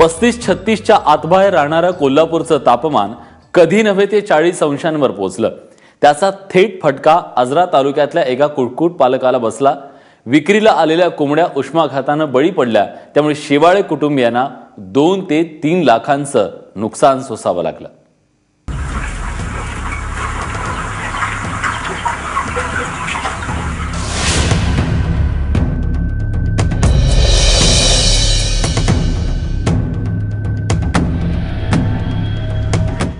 पस्तीस छत्तीसच्या आतबाहेर राहणारं कोल्हापूरचं तापमान कधी नव्हे ते चाळीस अंशांवर पोहोचलं. त्याचा थेट फटका आजरा तालुक्यातल्या एका कुटकुट पालकाला बसला. विक्रीला आलेल्या कोंबड्या उष्माघातानं बळी पडल्या. त्यामुळे शेवाळे कुटुंबियांना दोन ते तीन लाखांचं नुकसान सोसावं लागलं.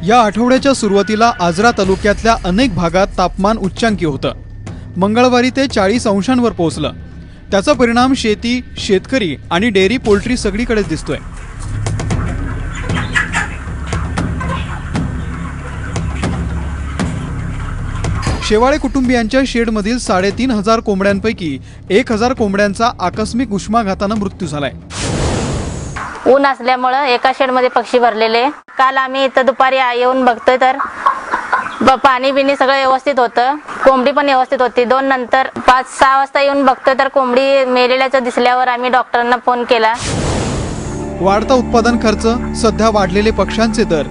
या आठवड्याच्या सुरुवातीला आजरा तालुक्यातल्या अनेक भागात तापमान उच्चांकी होतं. मंगळवारी ते चाळीस अंशांवर पोहोचलं. त्याचा परिणाम शेती शेतकरी आणि डेअरी पोल्ट्री सगळीकडेच दिसतोय. शेवाळे कुटुंबियांच्या शेडमधील साडेतीन हजार कोंबड्यांपैकी एक हजार कोंबड्यांचा आकस्मिक उष्माघातानं मृत्यू झालाय. ऊन असल्यामुळं एका शेडमध्ये पक्षी भरलेले. काल आम्ही इथं दुपारी येऊन बघतोय तर ब- पाणी बिणी सगळं व्यवस्थित होतं. कोंबडी पण व्यवस्थित होती. दोन नंतर पाच सहा वाजता येऊन बघतोय तर कोंबडी मेलेल्याचं दिसल्यावर आम्ही डॉक्टरांना फोन केला. वाढता उत्पादन खर्च सध्या वाढलेले पक्ष्यांचे दर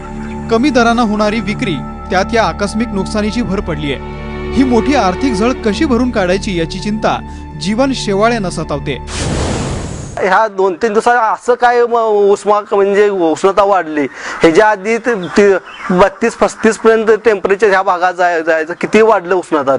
कमी दरानं होणारी विक्री त्यात या आकस्मिक नुकसानीची भर पडली आहे. ही मोठी आर्थिक झळ कशी भरून काढायची याची चिंता जीवन शेवाळ्यानं सतावते ह्या दोन तीन दिवसात असं काय म- उष्मा म्हणजे उष्णता वाढली? ह्याच्या आधी ते- बत्तीस पस्तीस पर्यंत टेम्परेचर ह्या भागात जाय जायचं. किती वाढलं उष्णता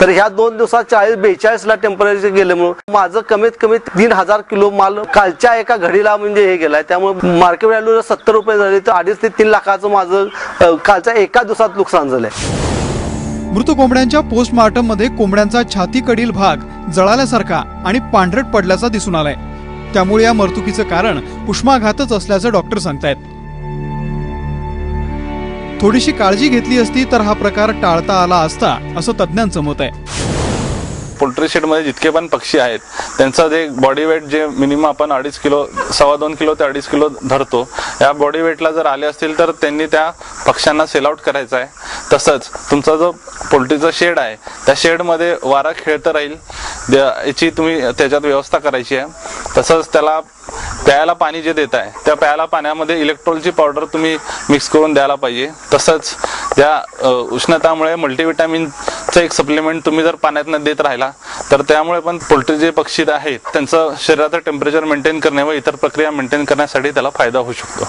तर ह्या दोन दिवसात चाळीस बेचाळीस ला टेम्परेचर गेल्यामुळं माझं कमीत कमी तीन हजार किलो माल कालच्या एका घडीला म्हणजे हे गेलाय. त्यामुळे मार्केट व्हॅल्यू सत्तर रुपये झाले तर अडीच ते तीन लाखाचं माझं कालच्या एका दिवसात नुकसान झालंय. मृत कोंबड्यांच्या पोस्टमार्टममध्ये कोंबड्यांचा छातीकडील भाग जळाल्यासारखा आणि पांढरट पडल्याचा दिसून आलाय. त्यामुळे या मर्तुकीचं कारण उष्माघातच असल्याचं डॉक्टर सांगतायत. थोडीशी काळजी घेतली असती तर हा प्रकार टाळता आला असता असं तज्ज्ञांचं मत आहे. पोल्ट्री शेडमध्ये जितके पण पक्षी आहेत त्यांचं जे बॉडी वेट जे मिनिमम आपण अडीच किलो सव्वा दोन किलो ते अडीच किलो धरतो या बॉडी वेटला जर आले असतील तर त्यांनी त्या पक्ष्यांना सेल आउट करायचा आहे. तसंच तुमचा जो पोल्ट्रीचा शेड आहे त्या शेडमध्ये वारा खेळतं राहील द्या- याची तुम्ही त्याच्यात व्यवस्था करायची आहे. तसंच त्याला प्यायला पाणी जे देत आहे त्या प्यायला पाण्यामध्ये इलेक्ट्रॉलची पावडर तुम्ही मिक्स करून द्यायला पाहिजे. तसंच त्या उष्णतामुळे मल्टीविटॅमिनचं एक सप्लिमेंट तुम्ही जर पाण्यातनं देत राहिला तर त्यामुळे पण पोल्ट्री जे पक्षी आहेत त्यांचं शरीराचं टेम्परेचर मेंटेन करणे व इतर प्रक्रिया मेंटेन करण्यासाठी त्याला फायदा होऊ शकतो.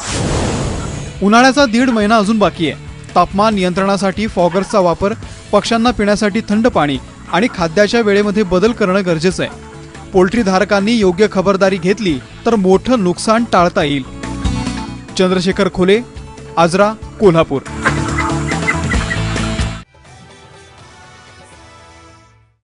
उन्हाळ्याचा दीड महिना अजून बाकी आहे. तापमान नियंत्रणासाठी फॉगर्सचा वापर पक्ष्यांना पिण्यासाठी थंड पाणी आणि खाद्याच्या वेळेमध्ये बदल करणं गरजेचं आहे. पोल्ट्री धारकांनी योग्य खबरदारी घेतली तर मोठं नुकसान टाळता येईल. चंद्रशेखर खोले आजरा कोल्हापूर.